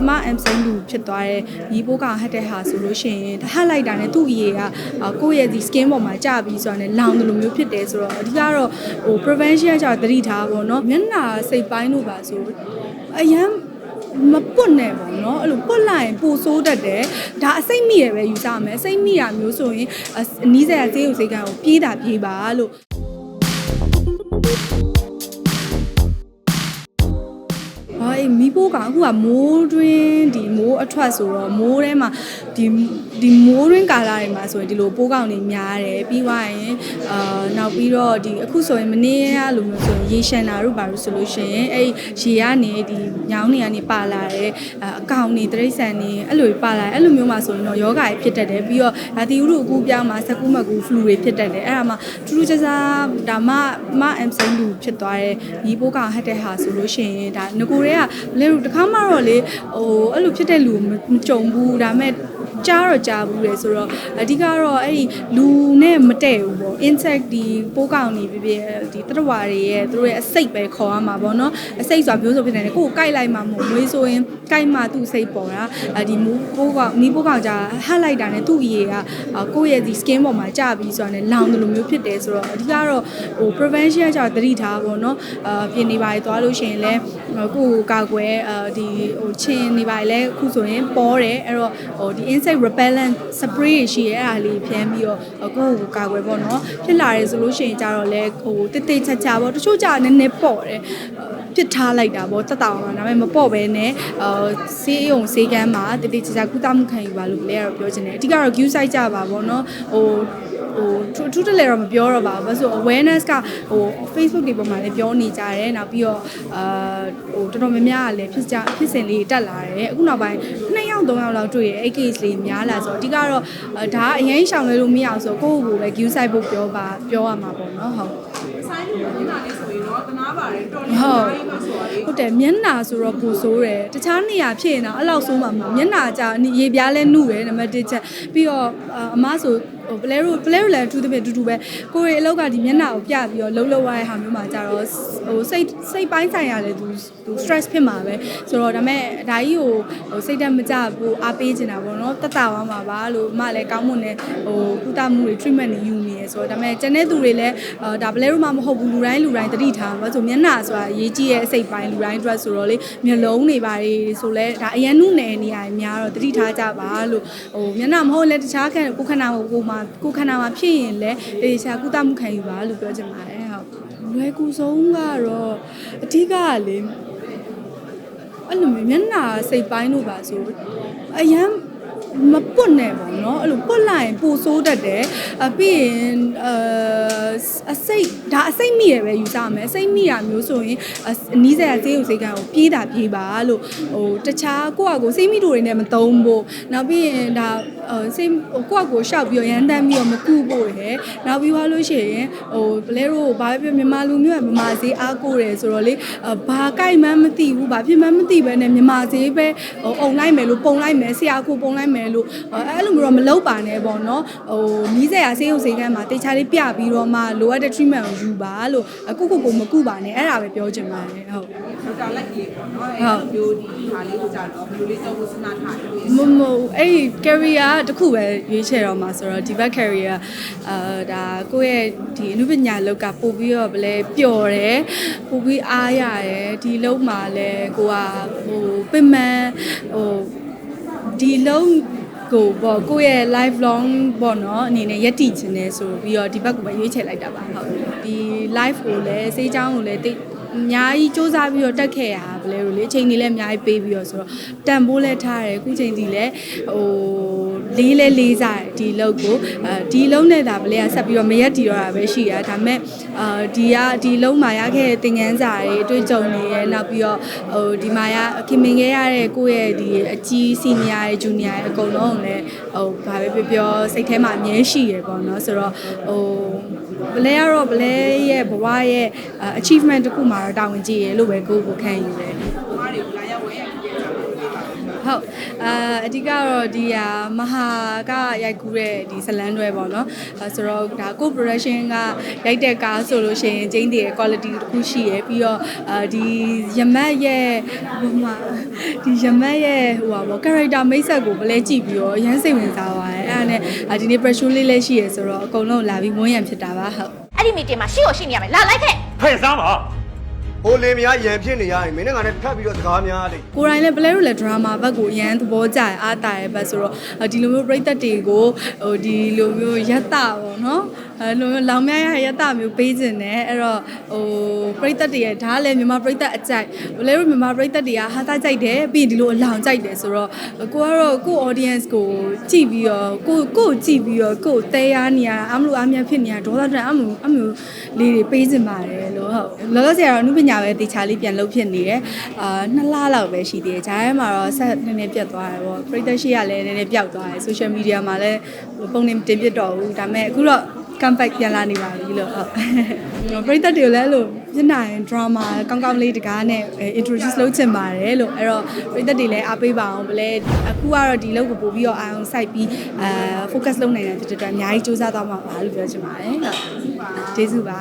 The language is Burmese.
အမအမ်ဆုံးလူဖြစ်သွားတဲ့ရီပိုးကောင်ဟတ်တဲ့ဟာဆိုလို့ရှိရင်ဟတ်လိုက်တာနဲ့သူ့အရေကကိုယ့်ရဲ့ဒီ skin ပေါ်မှာကျပြီးဆိုတာနဲ့လောင်တယ်လို့မျိုးဖြစ်တယ်ဆိုတော့အဓိကတော့ဟို prevention ကကြာသတိထားပေါ့နော်မျက်နှာစိတ်ပိုင်းတို့ပါဆိုအရန်မပွတ်နဲ့ပေါ့နော်အဲ့လိုပွတ်လိုက်ရင်ပိုဆိုးတတ်တယ်ဒါအစိမ့်မိရပဲယူကြမယ်အစိမ့်မိရမျိုးဆိုရင်အနီးစရာဈေးကိုဈေးကန်ကိုပြေးတာပြေးပါလို့ မီးပိုးကအခုကမိုးတွင်းဒီမိုးအထွက်ဆိုတော့မိုးထဲမှာ ဒီဒီမိုးတွင်းကာလာတွေမှာဆိုရင်ဒီလိုပိုးကောင်တွေများတယ်ပြီးသွားရင်အာနောက်ပြီးတော့ဒီအခုဆိုရင်မနေ့ကလိုမျိုးဆိုရင်ရေရှန်တာတို့ဘာလို့ဆိုလို့ရှိရင်အဲ့ရေကနေဒီညောင်းတွေကနေပါလာတယ်အာအကောင်တွေတရိတ်ဆန်တွေအဲ့လိုပါလာတယ်အဲ့လိုမျိုးမှာဆိုရင်တော့ယောဂါတွေဖြစ်တတ်တယ်ပြီးတော့ဒါတီဥရုအကူပြောင်းမှာစကူးမကူဖလူတွေဖြစ်တတ်တယ်အဲ့ဒါမှထူးထူးခြားခြားဒါမှမအမ်ဆိုင်လူဖြစ်သွားတဲ့ညီပိုးကောင်ဟတ်တဲ့ဟာဆိုလို့ရှိရင်ဒါငကိုတွေကလေတခါမှတော့လေဟိုအဲ့လိုဖြစ်တဲ့လူမမကြုံဘူးဒါမဲ့ကြားတော့ကြားဘူးလေဆိုတော့အဓိကတော့အဲ့ဒီလူနဲ့မတည့်ဘူးပေါ့ insect ဒီပိုးကောင်နေပြပြဒီတရဝါတွေရဲ့သူတို့ရဲ့အစိတ်ပဲခေါ်ရမှာပေါ့နော်အစိတ်ဆိုတာမျိုးစုံဖြစ်နေတယ်ကိုယ်ကိုကိုက်လိုက်မှမို့မွေးဆိုရင်ကိုက်မှသူ့စိတ်ပေါ်တာအဲဒီမူပိုးကောင်မီးပိုးကောင်ကြာဟတ်လိုက်တာနဲ့သူ့အရေးကအာကိုယ့်ရဲ့ဒီ skin ပေါ်မှာကျပြီးဆိုတာနဲ့လောင်တယ်လို့မျိုးဖြစ်တယ်ဆိုတော့အဓိကတော့ဟို prevention ကကြောင့်သတိထားပေါ့နော်အာပြင်နေပါလေသွားလို့ရှိရင်လည်းကိုယ့်ကိုကာကွယ်အာဒီဟိုချင်းနေပါလေလည်းအခုဆိုရင်ပေါ်တယ်အဲ့တော့ဟိုဒီ insect repellent spray ရှိရဲအဲ့ဒါလေးဖြန်းပြီးတော့ကိုယ့်ကိုကာကွယ်ပေါ့နော်ဖြစ်လာတယ်ဆိုလို့ရှိရင်ကြတော့လဲဟိုတိတ်တိတ်ချာချာပေါ့တချို့ကြနည်းနည်းပေါ့တယ်ပစ်ထားလိုက်တာပေါ့တက်တောင်မှာဒါပေမဲ့မပေါ့ပဲနဲ့အာဆေးရုံဆေးကမ်းမှာတိတ်တိတ်ချာချာကုသမှုခံယူပါလို့လည်းကတော့ပြောချင်တယ်အဓိကတော့ queue site ကြပါပေါ့နော်ဟို ဟိုထူးထူးတလဲတော့မပြောတော့ပါဘူးဘာလို့ဆို awareness ကဟို Facebook တွေပေါ်မှာလည်းပြောနေကြတယ်နောက်ပြီးတော့အာဟိုတော်တော်များများကလည်းဖြစ်ကြဖြစ်စဉ်လေးတက်လာတယ်အခုနောက်ပိုင်း2ယောက်3ယောက်လောက်တွေ့ရအဲ့ case လေးများလာဆိုတော့အဓိကတော့အာဒါကအရင်ရှောင်လဲလို့မရအောင်ဆိုကိုယ့်ကိုယ်ကိုပဲ queue site ဖို့ပြောပါပြောရမှာပေါ့နော်ဟုတ်ဆိုင်လူမျက်နှာလေးဆိုရင်တော့တနာပါတယ်တော်တော်ဟုတ်ကြီးပါဆိုတော့လေဟုတ်တယ်မျက်နှာဆိုတော့ပူဆိုးတယ်တခြားနေရာဖြစ်ရင်တော့အဲ့လောက်ဆိုးမှာမဟုတ်မျက်နှာကြာရေပြားလဲနှုတယ်နံပါတ်1ချက်ပြီးတော့အာအမဆို ဟိုပလဲရိုပလဲရိုလည်းအထူးသဖြင့်အတူတူပဲကိုရီအလောက်ကဒီမျက်နှာကိုပြပြီးတော့လှုပ်လှုပ်ရတဲ့ဟာမျိုးမှာကြာတော့ဟိုစိတ်စိတ်ပိုင်းဆိုင်ရာလည်းသူသူ stress ဖြစ်မှာပဲဆိုတော့ဒါမဲ့ဒါကြီးကိုဟိုစိတ်တက်မကြဘူးအားပေးချင်တာပေါ့နော်တက်တာသွားမှာပါလို့အမလည်းကောင်းမွန်တဲ့ဟိုကုသမှုတွေ treatment တွေယူနေရဆိုတော့ဒါမဲ့ကျန်တဲ့သူတွေလည်းအာဒါပလဲရိုမှမဟုတ်ဘူးလူတိုင်းလူတိုင်းတတိထားမှာဆိုမျက်နှာဆိုတာအရေးကြီးရဲ့အစိတ်ပိုင်းလူတိုင်းအတွက်ဆိုတော့လေမျက်လုံးတွေပါတွေဆိုလဲဒါအရန်နုနယ်နေရာများတော့တတိထားကြပါလို့ဟိုမျက်နှာမဟုတ်လဲတခြားခံကိုယ်ခန္ဓာကိုကိုယ်မှာကိုယ်ခန္ဓာမှာဖြစ်ရင်လဲတေချာကုသမှုခံယူပါလို့ပြောချင်ပါတယ်ဟုတ်လွယ်ကူဆုံးကတော့အဓိကကလေအဲ့လိုမျိုးမျက်နှာစိတ်ပိုင်းလို့ပါဆိုအရန်မပွတ်နဲ့ပေါ့နော်အဲ့လိုပွတ်လိုက်ရင်ပိုဆိုးတတ်တယ်အပြီးရင်အအစိတ်ဒါအစိတ်မိရပဲယူဆမယ်အစိတ်မိရမျိုးဆိုရင်အအနီးစက်ဆေးရုံဆေးကန်ကိုပြေးတာပြေးပါလို့ဟိုတခြားကိုယ့်အကိုစိတ်မိတို့တွေနဲ့မသုံးဖို့နောက်ပြီးရင်ဒါ ဟိုစိတ်ဟိုကိုယ့်အကိုရှောက်ပြီးတော့ရမ်းတမ်းပြီးတော့မကူဖို့ရယ်နောက်ပြီးသွားလို့ရှိရင်ဟိုဘလဲတို့ဘာပဲပြောမြန်မာလူမျိုးကမြန်မာဈေးအားကိုတယ်ဆိုတော့လေအဘာကြိုက်မှန်းမသိဘူးဘာဖြစ်မှန်းမသိပဲနဲ့မြန်မာဈေးပဲဟိုအုံလိုက်မယ်လို့ပုံလိုက်မယ်ဆရာကိုပုံလိုက်မယ်လို့အဲ့လိုမျိုးတော့မလုပ်ပါနဲ့ပေါ့နော်ဟိုနီးစက်ရဆေးရုံဆေးကမ်းမှာတေချာလေးပြပြီးတော့မှလိုအပ်တဲ့ treatment ကိုယူပါလို့အခုခုကိုမကူပါနဲ့အဲ့ဒါပဲပြောချင်ပါတယ်ဟုတ်ဒေါက်တာလက်ကြီးပေါ့နော်အဲ့လိုမျိုးဒီဟာလေးကိုကြတော့ဘယ်လိုလေးတော့စဉ်းစားထားတယ်မမအဲ့ဒီ career တစ်ခုပဲရွေးချယ်တော့မှာဆိုတော့ဒီဘက် career အာဒါကိုယ့်ရဲ့ဒီအနုပညာလောက်ကပို့ပြီးတော့ဗလဲပျော်တယ်ပို့ပြီးအားရတယ်ဒီလုံးမှာလဲကိုကဟိုပင်မဟိုဒီလုံးကိုပေါ့ကိုယ့်ရဲ့ life long ပေါ့နော်အနေနဲ့ယက်တည်ခြင်းနဲ့ဆိုပြီးတော့ဒီဘက်ကိုပဲရွေးချယ်လိုက်တာပါဟုတ်ဒီ life ကိုလည်းစေးချောင်းကိုလည်းတိတ်အများကြီးစူးစမ်းပြီးတော့တက်ခဲ့ရတာဗလဲလို့လေအချိန်ကြီးလည်းအများကြီးပေးပြီးတော့ဆိုတော့တန်ဖိုးလည်းထားတယ်အခုချိန်ဒီလည်းဟိုလေးလဲလေးစားတယ်ဒီလောက်ကိုအဲဒီလုံးနဲ့ဒါဗလဲကဆက်ပြီးတော့မရက်တီတော့တာပဲရှိရဒါပေမဲ့အာဒီကဒီလုံးမှာရခဲ့တဲ့သင်ငန်းစာတွေအတွေ့အကြုံတွေရဲ့နောက်ပြီးတော့ဟိုဒီမှာရခင်မင်ခဲ့ရတဲ့ကိုယ့်ရဲ့ဒီအကြီးစီနီယာရဲ့ဂျူနီယာရဲ့အကုန်လုံးကိုလည်းဟိုဘာပဲပြောပြောစိတ်ထဲမှာအမြဲရှိရပေါ့နော်ဆိုတော့ဟိုဘလဲကတော့ဘလဲရဲ့ဘဝရဲ့ achievement တစ်ခုမှာတော့တာဝန်ကြီးရလို့ပဲကိုယ့်ကိုခံယူတယ် မားတွေကိုလာရောက်ဝဲရပြည့်ကြတယ် ဟဟုတ်အာအဓိကတော့ဒီဟာမဟာကရိုက်ကူးတဲ့ဒီဇလန်တွဲပေါ့နော်အဲဆိုတော့ဒါကို production ကရိုက်တဲ့ကားဆိုလို့ရှိရင်ကျင်းတည်ရဲ့ quality တစ်ခုရှိရယ်ပြီးတော့အာဒီရမတ်ရဲ့ဟိုမှာဒီရမတ်ရဲ့ဟိုပါပေါ့ character မိတ်ဆက်ကိုမလဲကြည့်ပြီးတော့ရမ်းစိတ်ဝင်စားပါတယ်အဲ့ဒါနဲ့အာဒီနေ့ pressure လေးလည်းရှိရယ်ဆိုတော့အကုန်လုံးလာပြီးဝန်းရံဖြစ်တာပါဟုတ်အဲ့ဒီမီတင်မှာရှိကိုရှိနေရမယ်လာလိုက်ခဲ့ဖယ်စမ်းပါ ဟိုလင်မယားရံဖြစ်နေရရင်မင်းနဲ့ငါနဲ့ထပ်ပြီးတော့စကားများလေကိုယ်တိုင်လည်းပလဲတို့လည်း drama ဘက်ကိုအရန်သဘောကျရအားတာရဘက်ဆိုတော့ဒီလိုမျိုးပြိသက်တွေကိုဟိုဒီလိုမျိုးရက်တာပေါ့နော်အဲလိုမျိုးလောင်မြရရက်တာမျိုးပေးခြင်းနဲ့အဲ့တော့ဟိုပြိသက်တွေရဲ့ဒါကလည်းမြန်မာပြိသက်အကြိုက်ပလဲတို့မြန်မာပြိသက်တွေကဟာတာကြိုက်တယ်ပြီးရင်ဒီလိုအလောင်ကြိုက်တယ်ဆိုတော့ကိုကတော့ကို audience ကိုကြည့်ပြီးတော့ကိုကိုကြည့်ပြီးတော့ကိုတဲရနေရအမလို့အမြတ်ဖြစ်နေရဒေါသတန်အမလို့အမျိုးလေးတွေပေးခြင်းပါတယ်လို့ဟုတ်လောလောဆယ်ကတော့အနုပညာပဲတေချာလေးပြန်လုပ်ဖြစ်နေတယ်အာနှစ်လလောက်ပဲရှိသေးတယ်ဂျားထဲမှာတော့ဆက်နည်းနည်းပြတ်သွားတယ်ပေါ့ပရိသတ်ရှိရလည်းနည်းနည်းပျောက်သွားတယ် social media မှာလည်းပုံနေတင်ပြစ်တော့ဘူးဒါပေမဲ့အခုတော့ comeback ပြန်လာနေပါပြီလို့ဟုတ်ပရိသတ်တွေကိုလည်းအဲ့လိုမျက်နှာရင် drama ကောင်းကောင်းလေးတကားနဲ့ introduce လုပ်ချင်ပါတယ်လို့အဲ့တော့ပရိသတ်တွေလည်းအားပေးပါအောင်ဗလဲအခုကတော့ဒီလောက်ကိုပို့ပြီးတော့အာရုံစိုက်ပြီးအာ focus လုပ်နိုင်တဲ့အတွက်အများကြီးစူးစမ်းသွားမှာပါလို့ပြောချင်ပါတယ်ဟုတ်ကျေးဇူးပါ